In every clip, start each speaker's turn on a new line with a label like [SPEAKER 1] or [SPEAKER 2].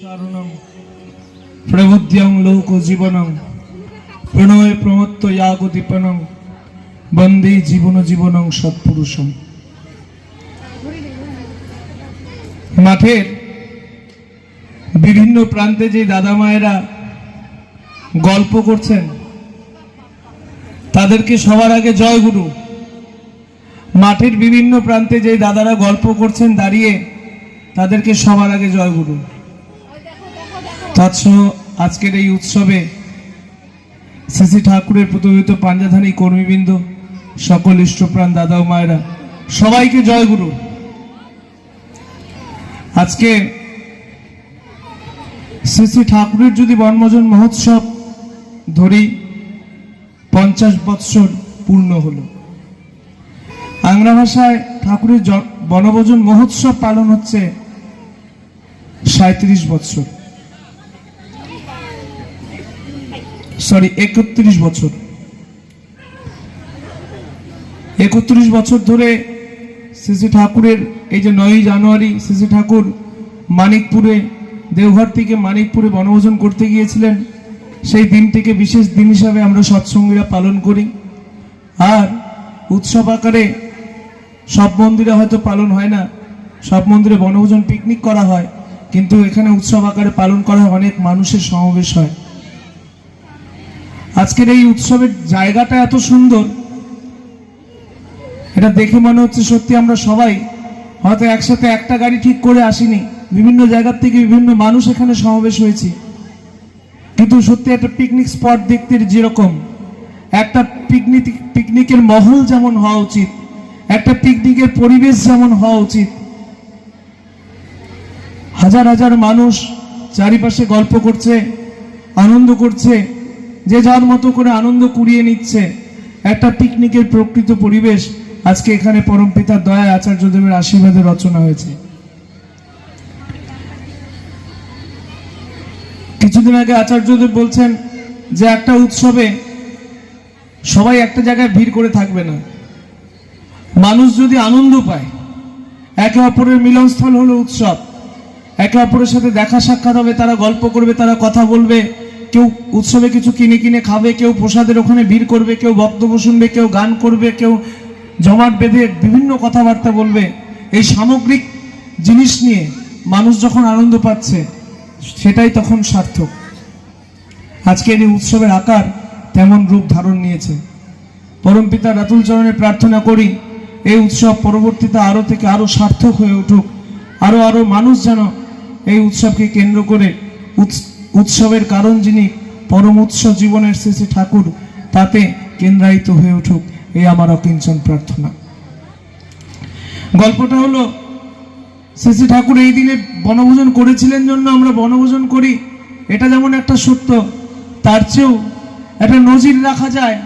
[SPEAKER 1] চারণং প্রবুদ্ধ্যং লোক জীবনং প্রণয় প্রমত্ত ইয়াগ দীপনং বন্দে জীবন জীবনং সৎপুরুষং মাঠের বিভিন্ন প্রান্তে যে দাদা মায়েরা গল্প করছেন, তাদেরকে সবার আগে জয় গুরু মাঠের বিভিন্ন প্রান্তে যে দাদারা গল্প করছেন, দাঁড়িয়ে তাদেরকে সবার আগে জয় তৎসহ আজকের এই উৎসবে শ্রী ঠাকুরের প্রতিহিত পাঞ্জাধানী কর্মীবৃন্দ, সকল ইষ্টপ্রাণ দাদা ও মায়েরা, সবাইকে জয় গুরু। আজকে শ্রী শ্রী ঠাকুরের যদি বনভোজন মহোৎসব ধরি, পঞ্চাশ বৎসর পূর্ণ হলো। আংরা ভাষায় ঠাকুরের বনভোজন মহোৎসব পালন হচ্ছে সাঁত্রিশ বছর সরি, একত্রিশ বছর। একত্রিশ বছর ধরে শ্রী ঠাকুরের এই যে নয়ই জানুয়ারি শ্রী ঠাকুর মানিকপুরে, দেওঘর থেকে মানিকপুরে বনভোজন করতে গিয়েছিলেন। সেই দিনটিকে বিশেষ দিন হিসাবে আমরা সৎসঙ্গীরা পালন করি। আর উৎসব আকারে সব মন্দিরে হয়তো পালন হয় না। সব মন্দিরে বনভোজন পিকনিক করা হয়। কিন্তু এখানে উৎসব আকারে পালন করা হয়, অনেক মানুষের সমাবেশ হয়। আজকের এই উৎসবের জায়গাটা এত সুন্দর। এটা দেখে মনে হচ্ছে সত্যি আমরা সবাই হয়তো একসাথে একটা গাড়ি ঠিক করে আসিনি। বিভিন্ন জায়গার থেকে বিভিন্ন মানুষ এখানে সমাবেশ হয়েছে। কিন্তু সত্যি একটা পিকনিক স্পট দেখতে যেরকম। একটা পিকনিক পিকনিকের মহল যেমন হওয়া উচিত, একটা পিকনিকের পরিবেশ যেমন হওয়া উচিত। হাজার হাজার মানুষ চারিপাশে গল্প করছে, আনন্দ করছে। যে যার মতো করে আনন্দ কুড়িয়ে নিচ্ছে একটা পিকনিকের প্রকৃত পরিবেশ আজকে এখানে পরমপিতার দয়ায় আচার্যদেবের আশীর্বাদে রচনা হয়েছে। কিছুদিন আগে আচার্যদেব বলছেন যে একটা উৎসবে সবাই একটা জায়গায় ভিড় করে থাকবে না। মানুষ যদি আনন্দ পায়, একে অপরের মিলনস্থল হলো উৎসব। একে অপরের সাথে দেখা সাক্ষাৎ হবে, তারা গল্প করবে, তারা কথা বলবে। কেউ উৎসবে কিছু কিনে কিনে খাবে, কেউ প্রসাদের ওখানে ভিড় করবে, কেউ বক্তব্য শুনবে, কেউ গান করবে, কেউ জমাট বেঁধে বিভিন্ন কথাবার্তা বলবে। এই সামগ্রিক জিনিস নিয়ে মানুষ যখন আনন্দ পাচ্ছে, সেটাই তখন সার্থক। আজকের এই উৎসবের আকার তেমন রূপ ধারণ নিয়েছে। পরমপিতা রাতুল চরণে প্রার্থনা করি, এই উৎসব পরবর্তীতে আরও থেকে আরও সার্থক হয়ে উঠুক। আরও আরও মানুষ যেন এই উৎসবকে কেন্দ্র করে উৎসবের কারণ যিনি পরম উৎসব জীবনের শেষে ঠাকুর, তাতে কেন্দ্রায়িত হয়ে উঠুক এই আমার অকিঞ্চন প্রার্থনা। গল্পটা হলো, শ্রী ঠাকুর এই দিনে বনভোজন করেছিলেন জন্য আমরা বনভোজন করি, এটা যেমন একটা সত্য, তার চেয়েও একটা নজির রাখা যায়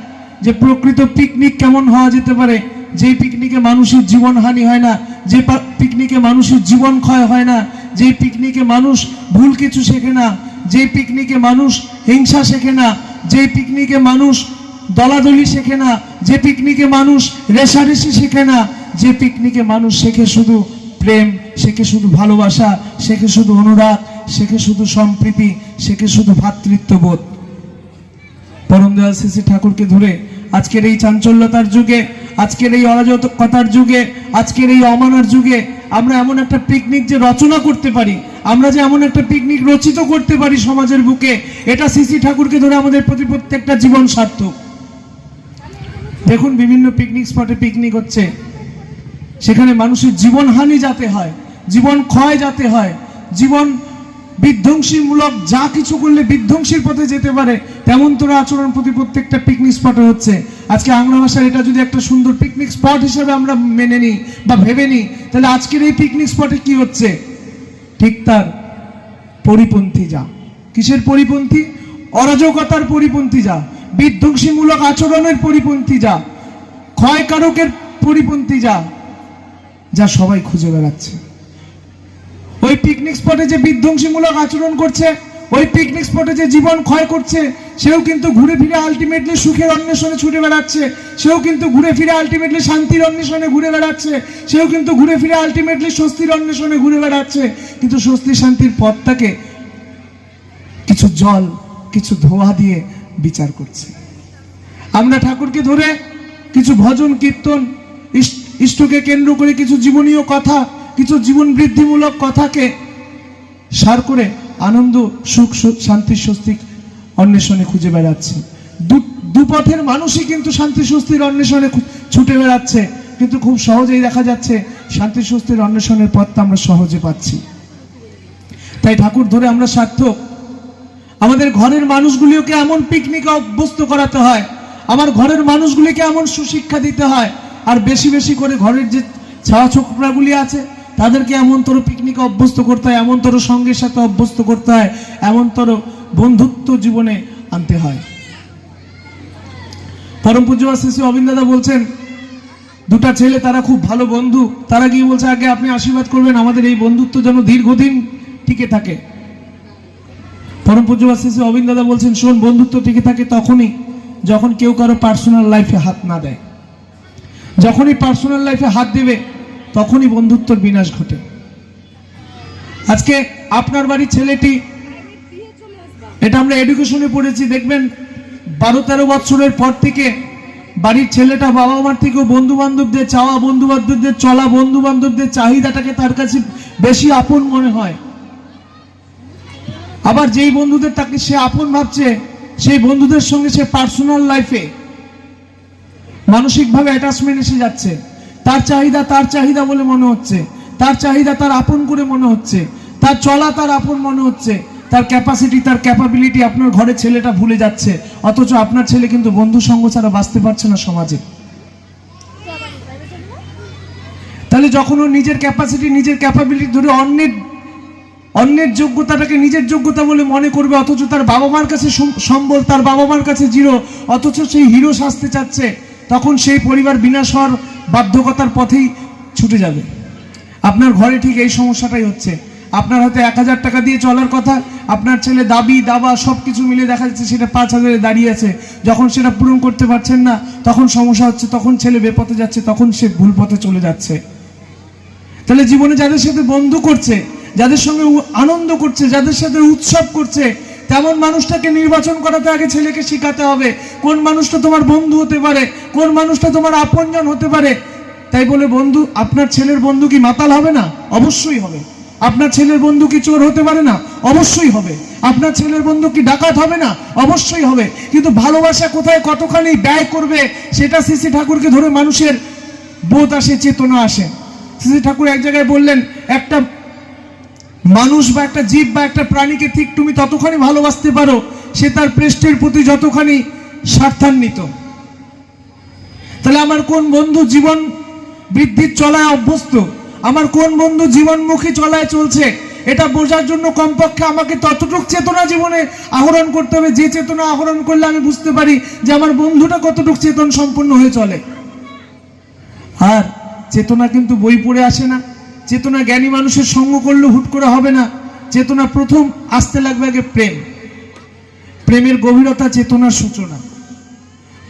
[SPEAKER 1] যে প্রকৃত পিকনিক কেমন হওয়া যেতে পারে যে পিকনিকে মানুষের জীবনহানি হয় না, যে পিকনিকে মানুষের জীবন ক্ষয় হয় না যে পিকনিকে মানুষ ভুল কিছু শেখে না যে পিকনিকে মানুষ হিংসা শেখে না, যে পিকনিকে মানুষ দলাদলি শেখে না, যে পিকনিকে মানুষ রেশারেশি শেখে না, যে পিকনিকে মানুষ শেখে শুধু প্রেম, শেখে শুধু ভালোবাসা, শেখে শুধু অনুরাগ, শেখে শুধু সম্প্রীতি, শেখে শুধু ভ্রাতৃত্ববোধ পরম দয়াল শ্রী শ্রী ঠাকুরকে ধরে আজকের এই চাঞ্চল্যতার যুগে, আজকের এই অরাজকতার যুগে, আজকের এই অমানার যুগে আমরা এমন একটা পিকনিক যে রচনা করতে পারি আমরা যে এমন একটা পিকনিক রচিত করতে পারি সমাজের বুকে, এটা শ্রী ঠাকুরকে ধরে আমাদের প্রতি প্রত্যেকটা জীবন সার্থক। দেখুন, বিভিন্ন পিকনিক স্পটে পিকনিক হচ্ছে। সেখানে মানুষের জীবনহানি যাতে হয়, জীবন ক্ষয় যাতে হয়, জীবন বিধ্বংসীমূলক যা কিছু করলে বিধ্বংসীর পথে যেতে পারে, তেমন তোরা আচরণ প্রতি প্রত্যেকটা পিকনিক স্পটে হচ্ছে। আজকে আংলা ভাষার এটা যদি একটা সুন্দর পিকনিক স্পট হিসেবে আমরা মেনে নিই বা ভেবে নিই, তাহলে আজকের এই পিকনিক স্পটে কি হচ্ছে? ঠিক তার পরিপন্থী যা। কিসের পরিপন্থী? অরাজকতার পরিপন্থী যা। বিধ্বংসীমূলক আচরণের পরিপন্থী যা। ক্ষয়কারকের পরিপন্থী যা। যা সবাই খুঁজে বেড়াচ্ছে। ওই পিকনিক স্পটে যে বিধ্বংসীমূলক আচরণ করছে ওই পিকনিক স্পটে যে জীবন ক্ষয় করছে, সেও কিন্তু ঘুরে ফিরে আলটিমেটলি সুখের অন্বেষণে ছুটে বেড়াচ্ছে। সেও কিন্তু ঘুরে ফিরে আলটিমেটলি শান্তির অন্বেষণে ঘুরে বেড়াচ্ছে। সেও কিন্তু ঘুরে ফিরে আলটিমেটলি স্বস্তির অন্বেষণে ঘুরে বেড়াচ্ছে। কিন্তু স্বস্তি শান্তির পথটাকে কিছু জল, কিছু ধোয়া দিয়ে বিচার করছে। আমরা ঠাকুরকে ধরে কিছু ভজন, কীর্তন ইষ্টকে কেন্দ্র করে কিছু জীবনীয় কথা, কিছু জীবন বৃদ্ধিমূলক কথাকে সার করে আনন্দ, সুখ শান্তি স্বস্তিক অন্বেষণে খুঁজে বেড়াচ্ছে। দুপথের মানুষই কিন্তু শান্তি, স্বস্তির অন্বেষণে ছুটে বেড়াচ্ছে। কিন্তু খুব সহজেই দেখা যাচ্ছে, শান্তি, স্বস্তির অন্বেষণের পথটা আমরা সহজে পাচ্ছি। তাই ঠাকুর, ধরে আমরা সার্থক। আমাদের ঘরের মানুষগুলিকে এমন পিকনিকে অভ্যস্ত করাতে হয়। আমার ঘরের মানুষগুলিকে এমন সুশিক্ষা দিতে হয়। আর বেশি বেশি করে ঘরের যে ছাওয়া ছোকরাগুলি আছে তাদেরকে এমনতর পিকনিকে অভ্যস্ত করতে হয় এমনতর সঙ্গের সাথে অভ্যস্ত করতে হয় এমনতর বন্ধুত্ব জীবনে আনতে হয়। পরম পূজ্যবাদ শ্রী শ্রী অবিন্দ দাদা বলছেন, দুটা ছেলে, তারা খুব ভালো বন্ধু। তারা গিয়ে বলছে, আগে আপনি আশীর্বাদ করবেন, আমাদের এই বন্ধুত্ব যেন দীর্ঘদিন টিকে থাকে। পরম পূজ্যবাদ শ্রী অবিন্দ দাদা বলছেন, শোন, বন্ধুত্ব টিকে থাকে তখনই যখন কেউ কারও পার্সোনাল লাইফে হাত না দেয়। যখনই পার্সোনাল লাইফে হাত দেবে তখনই বন্ধুত্বর বিনাশ ঘটে। আজকে আপনার বাড়ির ছেলেটি, এটা আমরা এডুকেশনে পড়েছি, দেখবেন বারো তেরো বছরের পর থেকে বাড়ির ছেলেটা বাবা মার থেকেও বন্ধু বান্ধবদের চাওয়া বন্ধু বান্ধবদের চলা বন্ধু বান্ধবদের চাহিদাটাকে তার কাছে বেশি আপন মনে হয়। আবার যেই বন্ধুদের তাকে সে আপন ভাবছে, সেই বন্ধুদের সঙ্গে সে পার্সোনাল লাইফে মানসিকভাবে অ্যাটাচমেন্ট এসে যাচ্ছে। তার চাহিদা তার চাহিদা বলে মনে হচ্ছে। তার চাহিদা তার আপন করে মনে হচ্ছে। তার চলা তার আপন মনে হচ্ছে। তার ক্যাপাসিটি তার ক্যাপাবিলিটি আপনার ঘরে ছেলেটা ভুলে যাচ্ছে। অথচ আপনার ছেলে কিন্তু বন্ধু সঙ্গ ছাড়া বাঁচতে পারছে না সমাজে। তাহলে যখন ও নিজের ক্যাপাসিটি নিজের ক্যাপাবিলিটি ধরে অন্যের অন্যের যোগ্যতাটাকে নিজের যোগ্যতা বলে মনে করবে, অথচ তার বাবা মার কাছে সম্বল, তার বাবা মার কাছে জিরো, অথচ সেই হিরো সাজতে চাচ্ছে, তখন সেই পরিবার বিনাশ হওয়ার বাধ্যকতার পথেই ছুটে যাবে। আপনার ঘরে ঠিক এই সমস্যাটাই হচ্ছে। আপনার হয়তো এক হাজার টাকা দিয়ে চলার কথা, আপনার ছেলে দাবি, দাবা সব কিছু মিলে দেখা যাচ্ছে সেটা পাঁচ হাজারে দাঁড়িয়ে আছে। যখন সেটা পূরণ করতে পারছেন না, তখন সমস্যা হচ্ছে, তখন ছেলে বেপথে যাচ্ছে, তখন সে ভুল পথে চলে যাচ্ছে। তাহলে জীবনে যাদের সাথে বন্ধু করছে, যাদের সঙ্গে আনন্দ করছে, যাদের সাথে উৎসব করছে তেমন মানুষটাকে নির্বাচন করাতে আগে ছেলেকে শেখাতে হবে। কোন মানুষটা তোমার বন্ধু হতে পারে? কোন মানুষটা তোমার আপনজন হতে পারে? তাই বলে, বন্ধু, আপনার ছেলের বন্ধু কি মাতাল হবে না? অবশ্যই হবে। আপনার ছেলের বন্ধু কি চোর হতে পারে না? অবশ্যই হবে। আপনার ছেলের বন্ধু কি ডাকাত হবে না? অবশ্যই হবে। কিন্তু ভালোবাসা কোথায়, কতখানি ব্যয় করবে, সেটা শ্রী ঠাকুরকে ধরে মানুষের বোধ আসে, চেতনা আসে। শ্রী ঠাকুর এক জায়গায় বললেন, একটা মানুষ বা একটা জীব বা একটা প্রাণীকে ঠিক তুমি ততখানি ভালোবাসতে পারো, সে তার পৃষ্ঠের প্রতি যতখানি স্বার্থান্বিত। তাহলে আমার কোন বন্ধু জীবন বৃদ্ধির চলায় অভ্যস্ত? আমার কোন বন্ধু জীবনমুখী চলায় চলছে? এটা বোঝার জন্য কমপক্ষে আমাকে ততটুক চেতনা জীবনে আহরণ করতে হবে। যে চেতনা আহরণ করলে আমি বুঝতে পারি যে আমার বন্ধুটা কতটুক চেতন সম্পন্ন হয়ে চলে। আর চেতনা কিন্তু বই পড়ে আসে না। চেতনা জ্ঞানী মানুষের সঙ্গ করলে হুট করে হবে না। চেতনা প্রথম আসতে লাগবে আগে প্রেম। প্রেমের গভীরতা চেতনার সূচনা।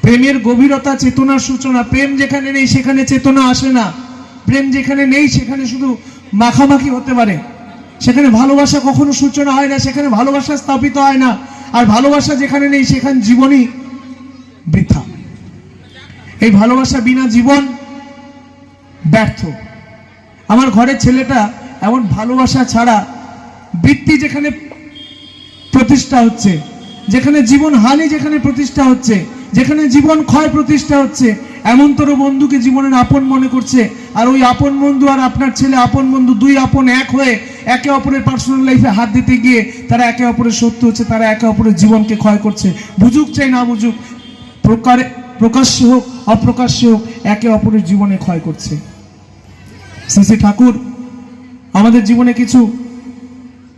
[SPEAKER 1] প্রেমের গভীরতা চেতনার সূচনা। প্রেম যেখানে নেই সেখানে চেতনা আসে না। প্রেম যেখানে নেই সেখানে শুধু মাখামাখি হতে পারে। সেখানে ভালোবাসা কখনো সূচনা হয় না, সেখানে ভালোবাসা স্থাপিত হয় না। আর ভালোবাসা যেখানে নেই সেখানে জীবনই বৃথা। এই ভালোবাসা বিনা জীবন ব্যর্থ। আমার ঘরের ছেলেটা এমন ভালোবাসা ছাড়া বৃত্তি যেখানে প্রতিষ্ঠা হচ্ছে, যেখানে জীবন হানি যেখানে প্রতিষ্ঠা হচ্ছে, যেখানে জীবন ক্ষয় প্রতিষ্ঠা হচ্ছে এমন এমনতর বন্ধুকে জীবনের আপন মনে করছে। আর ওই আপন বন্ধু আর আপনার ছেলে, আপন বন্ধু দুই আপন এক হয়ে একে অপরের পার্সোনাল লাইফে হাত দিতে গিয়ে তারা একে অপরের সত্য হচ্ছে, তারা একে অপরের জীবনকে ক্ষয় করছে। বুঝুক চাই না বুঝুক, প্রকারে প্রকাশ্য হোক, অপ্রকাশ্য হোক, একে অপরের জীবনে ক্ষয় করছে। শ্রী ঠাকুর, আমাদের জীবনে কিছু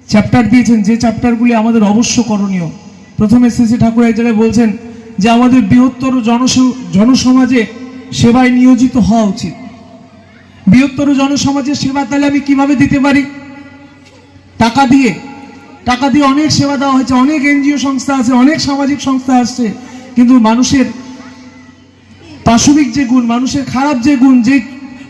[SPEAKER 1] চ্যাপ্টার দিয়েছেন, যে চ্যাপ্টারগুলি আমাদের অবশ্য করণীয়। প্রথমে শ্রী ঠাকুর এক জায়গায় বলছেন যে, আমাদের বৃহত্তর জনস- জনসমাজে সেবায় নিয়োজিত হওয়া উচিত। বৃহত্তর জনসমাজের সেবা তাহলে আমি কীভাবে দিতে পারি? টাকা দিয়ে। টাকা দিয়ে অনেক সেবা দেওয়া হয়েছে, অনেক এনজিও সংস্থা আছে, অনেক সামাজিক সংস্থা আসছে, কিন্তু মানুষের পাশবিক যে গুণ, মানুষের খারাপ যে গুণ, যে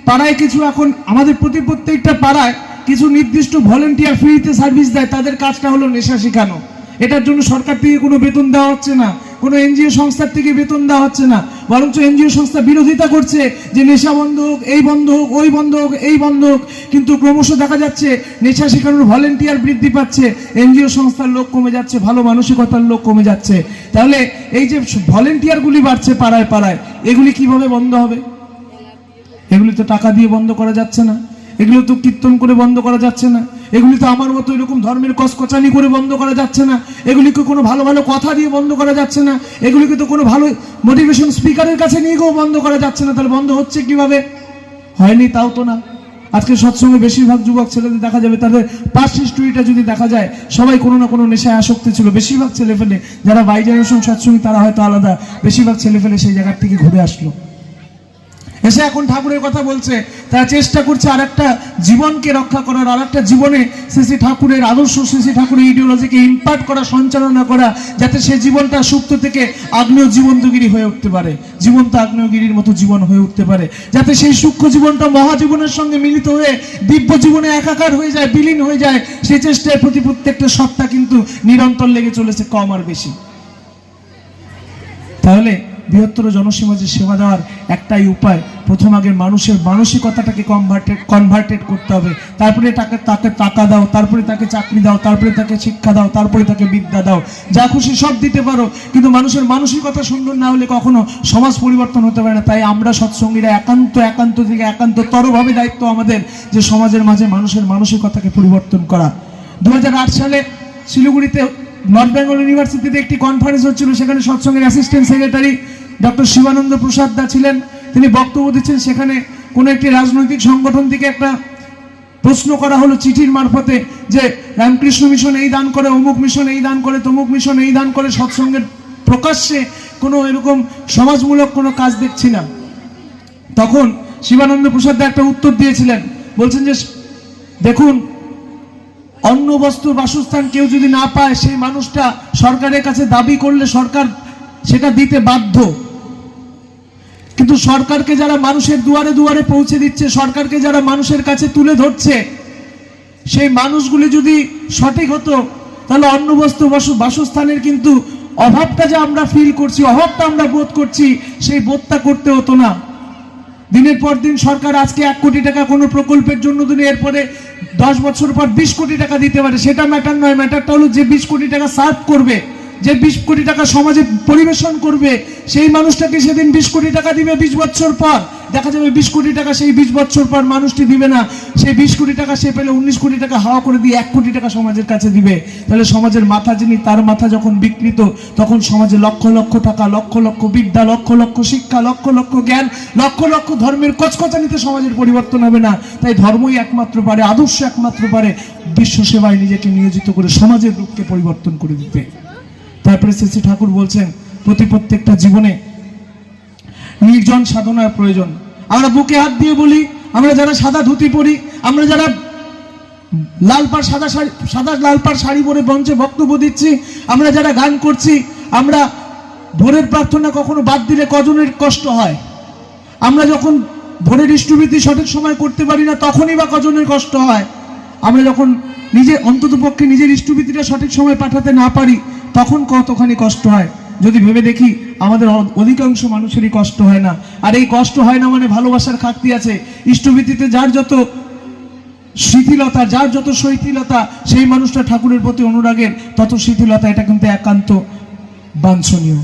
[SPEAKER 1] পাড়ায় কিছু এখন আমাদের প্রতি প্রত্যেকটা পাড়ায় কিছু নির্দিষ্ট ভলেন্টিয়ার ফ্রিতে সার্ভিস দেয়, তাদের কাজটা হলো নেশা শেখানো। এটার জন্য সরকার থেকে কোনো বেতন দেওয়া হচ্ছে না, কোনো এনজিও সংস্থার থেকে বেতন দেওয়া হচ্ছে না। বরঞ্চ এনজিও সংস্থা বিরোধিতা করছে যে নেশা বন্ধ হোক, এই বন্ধ হোক, ওই বন্ধ হোক, এই বন্ধ হোক, কিন্তু ক্রমশ দেখা যাচ্ছে নেশা শেখানোর ভলেন্টিয়ার বৃদ্ধি পাচ্ছে, এনজিও সংস্থার লোক কমে যাচ্ছে, ভালো মানসিকতার লোক কমে যাচ্ছে। তাহলে এই যে ভলেন্টিয়ারগুলি বাড়ছে পাড়ায় পাড়ায়, এগুলি কীভাবে বন্ধ হবে? এগুলি তো টাকা দিয়ে বন্ধ করা যাচ্ছে না। এগুলো তো কীর্তন করে বন্ধ করা যাচ্ছে না। এগুলি তো আমার মতো এরকম ধর্মের কসকচানি করে বন্ধ করা যাচ্ছে না। এগুলিকে কোনো ভালো ভালো কথা দিয়ে বন্ধ করা যাচ্ছে না। এগুলিকে তো কোনো ভালো মোটিভেশন স্পিকারের কাছে নিয়ে গিয়েও বন্ধ করা যাচ্ছে না। তাহলে বন্ধ হচ্ছে কীভাবে? হয়নি, তাও তো না। আজকে সৎসঙ্গে বেশিরভাগ যুবক ছেলেদের দেখা যাবে, তাদের পাস্ট হিস্ট্রিটা যদি দেখা যায়, সবাই কোনো না কোনো নেশায় আসক্তি ছিল। বেশিরভাগ ছেলে ফেলে যারা বাই জেনারেশন সৎসঙ্গী, তারা হয়তো আলাদা। বেশিরভাগ ছেলে ফেলে সেই জায়গার থেকে ঘুরে আসলো। এসে এখন ঠাকুরের কথা বলছে। তারা চেষ্টা করছে আর একটা জীবনকে রক্ষা করার আর একটা জীবনে শ্রী ঠাকুরের আদর্শ শ্রী ঠাকুরের ইডিওলজিকে ইম্পার্ট করা, সঞ্চালনা করা, যাতে সে জীবনটা সুপ্ত থেকে আগ্নেয় জীবন্তগিরি হয়ে উঠতে পারে। জীবন্ত আগ্নেয়গিরির মতো জীবন হয়ে উঠতে পারে। যাতে সেই সূক্ষ্ম জীবনটা মহাজীবনের সঙ্গে মিলিত হয়ে দিব্য জীবনে একাকার হয়ে যায়, বিলীন হয়ে যায় সেই চেষ্টায় প্রতি প্রত্যেকটা সত্তা কিন্তু নিরন্তর লেগে চলেছে, কম আর বেশি। তাহলে বৃহত্তর জনসমাজের সেবা দেওয়ার একটাই উপায়, প্রথম আগে মানুষের মানসিকতাটাকে কনভার্টেড কনভার্টেড করতে হবে। তারপরে তাকে তাকে টাকা দাও, তারপরে তাকে চাকরি দাও, তারপরে তাকে শিক্ষা দাও, তারপরে তাকে বিদ্যা দাও। যা খুশি সব দিতে পারো, কিন্তু মানুষের মানসিকতা সুন্দর না হলে কখনো সমাজ পরিবর্তন হতে পারে না। তাই আমরা সৎসঙ্গীরা একান্ত একান্ত থেকে একান্ত তরভাবে দায়িত্ব আমাদের যে সমাজের মাঝে মানুষের মানসিকতাকে পরিবর্তন করা। দু হাজার আট সালে শিলিগুড়িতে নর্থ বেঙ্গল ইউনিভার্সিটিতে একটি কনফারেন্স হচ্ছিল, সেখানে সৎসঙ্গের assistant secretary doctor Shivananda Prasad দা ছিলেন। তিনি বক্তব্য দিচ্ছেন, সেখানে কোনো একটি রাজনৈতিক সংগঠন থেকে একটা প্রশ্ন করা হলো চিঠির মারফতে যে, রামকৃষ্ণ মিশন এই দান করে, অমুক মিশন এই দান করে, তমুক মিশন এই দান করে, সৎসঙ্গের প্রকাশ্যে কোনো এরকম সমাজমূলক কোনো কাজ দেখছি না। তখন শিবানন্দ প্রসাদ দা একটা উত্তর দিয়েছিলেন। বলছেন যে, দেখুন অন্ন বস্ত্র বাসস্থান কেউ যদি না পায়, সেই মানুষটা সরকারের কাছে দাবি করলে সরকার সেটা দিতে বাধ্য। কিন্তু সরকারকে যারা মানুষের দুয়ারে দুয়ারে পৌঁছে দিচ্ছে, সরকারকে যারা মানুষের কাছে তুলে ধরছে, সেই মানুষগুলি যদি সঠিক হতো, তাহলে অন্ন বস্ত্র বাস- বাসস্থানের কিন্তু অভাবটা যে আমরা ফিল করছি, অভাবটা আমরা বোধ করছি, সেই বোধটা করতে হতো না। দিনের পর দিন সরকার আজকে এক কোটি টাকা কোনো প্রকল্পের জন্য দিলে, এরপরে দশ বছর পর বিশ কোটি টাকা দিতে পারে, সেটা ম্যাটার নয়। ম্যাটারটা হলো যে বিশ কোটি টাকা সার্ভ করবে, যে বিশ কোটি টাকা সমাজে পরিবেশন করবে, সেই মানুষটাকে সেদিন বিশ কোটি টাকা দিবে বিশ বছর পর। দেখা যাবে বিশ কোটি টাকা সেই বিশ বছর পর মানুষটি দিবে না। সেই বিশ কোটি টাকা সে পেলে উনিশ কোটি টাকা হাওয়া করে দিয়ে এক কোটি টাকা সমাজের কাছে দিবে। তাহলে সমাজের মাথা যিনি, তার মাথা যখন বিকৃত, তখন সমাজে লক্ষ লক্ষ টাকা, লক্ষ লক্ষ বিদ্যা, লক্ষ লক্ষ শিক্ষা, লক্ষ লক্ষ জ্ঞান, লক্ষ লক্ষ ধর্মের কচকচানিতে সমাজের পরিবর্তন হবে না। তাই ধর্মই একমাত্র পারে, আদর্শ একমাত্র পারে, বিশ্ব সেবায় নিজেকে নিয়োজিত করে সমাজের রূপকে পরিবর্তন করে দিতে। তারপরে শ্রী ঠাকুর বলছেন, প্রতি প্রত্যেকটা জীবনে নির্জন সাধনার প্রয়োজন। আমরা বুকে হাত দিয়ে বলি, আমরা যারা সাদা ধুতি পরি, আমরা যারা লাল পাড় সাদা শাড়ি, সাদা লাল পাড় শাড়ি পরে মঞ্চে বক্তব্য দিচ্ছি, আমরা যারা গান করছি, আমরা ভোরের প্রার্থনা কখনো বাদ দিলে কজনের কষ্ট হয়? আমরা যখন ভোরের ইষ্টবৃত্তি সঠিক সময় করতে পারি না, তখনই বা কজনের কষ্ট হয়? আমরা যখন নিজে অন্তত পক্ষে নিজের ইষ্টবৃত্তিটা সঠিক সময় পাঠাতে না পারি, তখন কতখানি কষ্ট হয়? যদি ভেবে দেখি আমাদের অধিকাংশ মানুষেরই কষ্ট হয় না। আর এই কষ্ট হয় না মানে ভালোবাসার খাকতি আছে। ইষ্টবৃত্তিতে যার যত শিথিলতা, যার যত শৈথিলতা, সেই মানুষটা ঠাকুরের প্রতি অনুরাগের তত শিথিলতা, এটা কিন্তু একান্ত বাঞ্ছনীয়।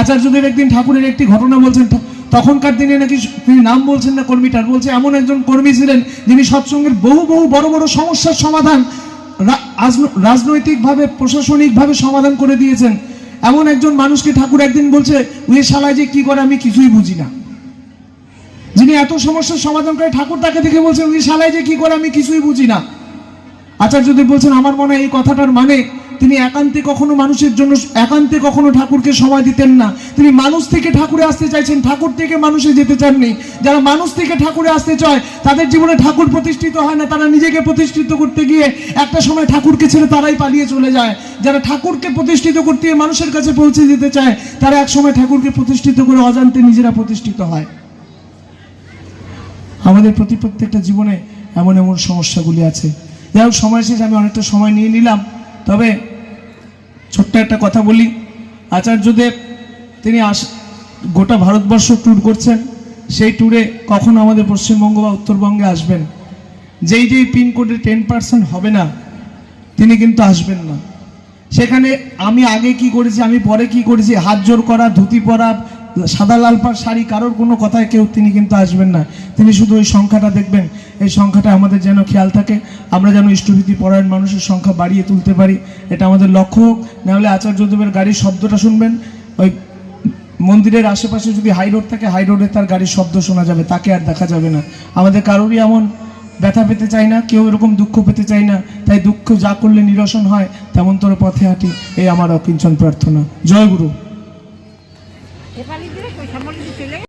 [SPEAKER 1] আচার্যদেব একদিন ঠাকুরের একটি ঘটনা বলছেন তখনকার দিনে নাকি তিনি নাম বলছেন না কর্মীটার বলছে, এমন একজন কর্মী ছিলেন যিনি সৎসঙ্গের বহু বহু বড় বড় সমস্যার সমাধান রাজনৈতিকভাবে, প্রশাসনিকভাবে সমাধান করে দিয়েছেন। এমন একজন মানুষকে ঠাকুর একদিন বলছে উয়ে শালায় যে কি করে আমি কিছুই বুঝি না। যিনি এত সমস্যার সমাধান করে ঠাকুর তাকে দেখে বলছেন, উনি শালায় যে কি করে আমি কিছুই বুঝি না। আচার্যদেব বলছেন, আমার মনে হয় এই কথাটার মানে তিনি একান্তে কখনো মানুষের জন্য একান্তে কখনো ঠাকুরকে সময় দিতেন না। তিনি মানুষ থেকে ঠাকুরে আসতে চাইছেন, ঠাকুর থেকে মানুষে যেতে চাননি। যারা মানুষ থেকে ঠাকুরে আসতে চায়, তাদের জীবনে ঠাকুর প্রতিষ্ঠিত হয় না, তারা নিজেকে প্রতিষ্ঠিত করতে গিয়ে একটা সময় ঠাকুরকে ছেড়ে তারাই পালিয়ে চলে যায়। যারা ঠাকুরকে প্রতিষ্ঠিত করতে গিয়ে মানুষের কাছে পৌঁছে যেতে চায়, তারা এক সময় ঠাকুরকে প্রতিষ্ঠিত করে অজান্তে নিজেরা প্রতিষ্ঠিত হয়। আমাদের প্রতি প্রত্যেকটা জীবনে এমন এমন সমস্যাগুলি আছে। যাই হোক, সময় শেষ, আমি অনেকটা সময় নিয়ে নিলাম। তবে ছোট্ট একটা কথা বলি। আচার্যদেব, তিনি আস, গোটা ভারতবর্ষ ট্যুর করছেন। সেই ট্যুরে কখনো আমাদের পশ্চিমবঙ্গ বা উত্তরবঙ্গে আসবেন। যেই যেই পিনকোডে টেন পার্সেন্ট হবে না, তিনি কিন্তু আসবেন না। সেখানে আমি আগে কি করেছি, আমি পরে কি করেছি? হাত জোর করা, ধুতি পরা সাদা লাল পাড় শাড়ি কারোর কোনো কথায় কেউ তিনি কিন্তু আসবেন না। তিনি শুধু ওই সংখ্যাটা দেখবেন। এই সংখ্যাটা আমাদের যেন খেয়াল থাকে। আমরা যেন ইষ্টভীতি পরায়ণ মানুষের সংখ্যা বাড়িয়ে তুলতে পারি। এটা আমাদের লক্ষ্য হোক। নাহলে আচার্যদেবের গাড়ির শব্দটা শুনবেন। ওই মন্দিরের আশেপাশে যদি হাই রোড থাকে, হাই রোডে তার গাড়ির শব্দ শোনা যাবে। তাকে আর দেখা যাবে না। আমাদের কারোরই এমন ব্যথা পেতে চাই না। কেউ এরকম দুঃখ পেতে চাই না। তাই দুঃখ যা করলে নিরসন হয়, তেমন তোর পথে হাঁটি। এই আমার অকিঞ্চন প্রার্থনা। জয় গুরু।
[SPEAKER 2] Es válido.